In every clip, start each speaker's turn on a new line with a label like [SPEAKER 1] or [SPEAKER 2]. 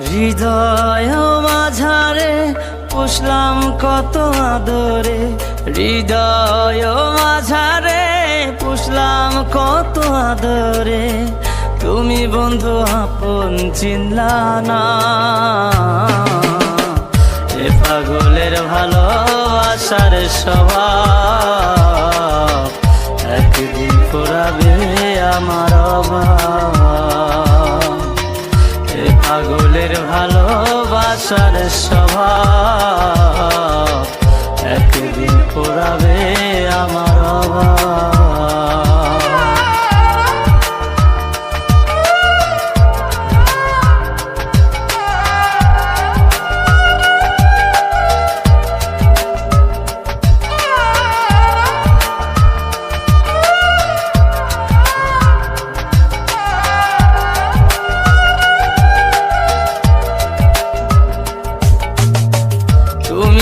[SPEAKER 1] হৃদয় মাঝারে পুষলাম কত আদরে। হৃদয় মাঝারে পুষলাম কত আদরে। তুমি বন্ধু আপন চিনলা না এ পাগলের ভালোবাসার স্বভাব। একদিন পুরাবে আমার অভাব। পাগলের ভালোবাসার স্বভাব।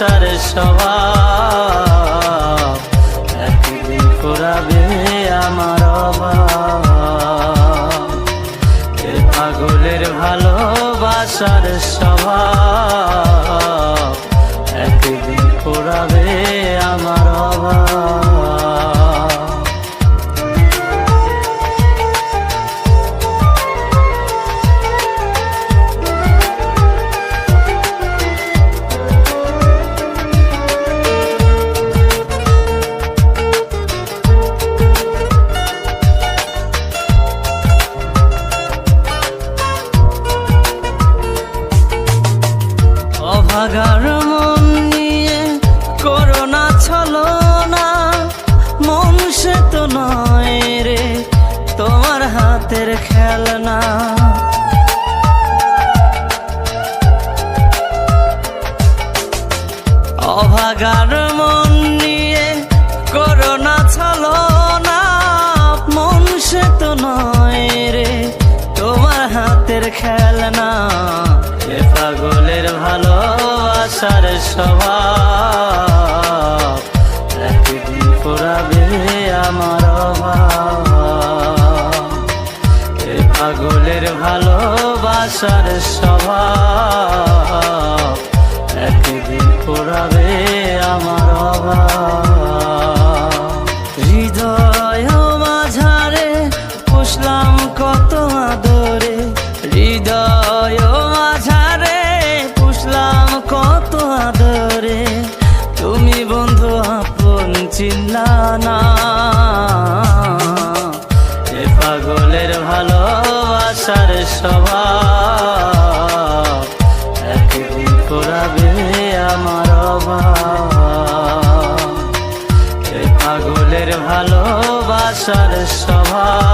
[SPEAKER 1] ভালোবাসার স্বভাব। একদিন আমার এ পাগলের ভালোবাসার স্বভাব। একদিন পুরাবে আমার অভাব। নয় রে, তোমার হাতের খেলনা। অভাগার মন নিয়ে করোনা ছলো না, মন সে তো নয় রে, তোমার হাতের খেলনা। এ পাগলের ভালোবাসার স্বভাব। পাগলের ভালোবাসার স্বভাব। ভালোবাসার স্বভাব। একদিন আমার পাগলের ভালোবাসার স্বভাব?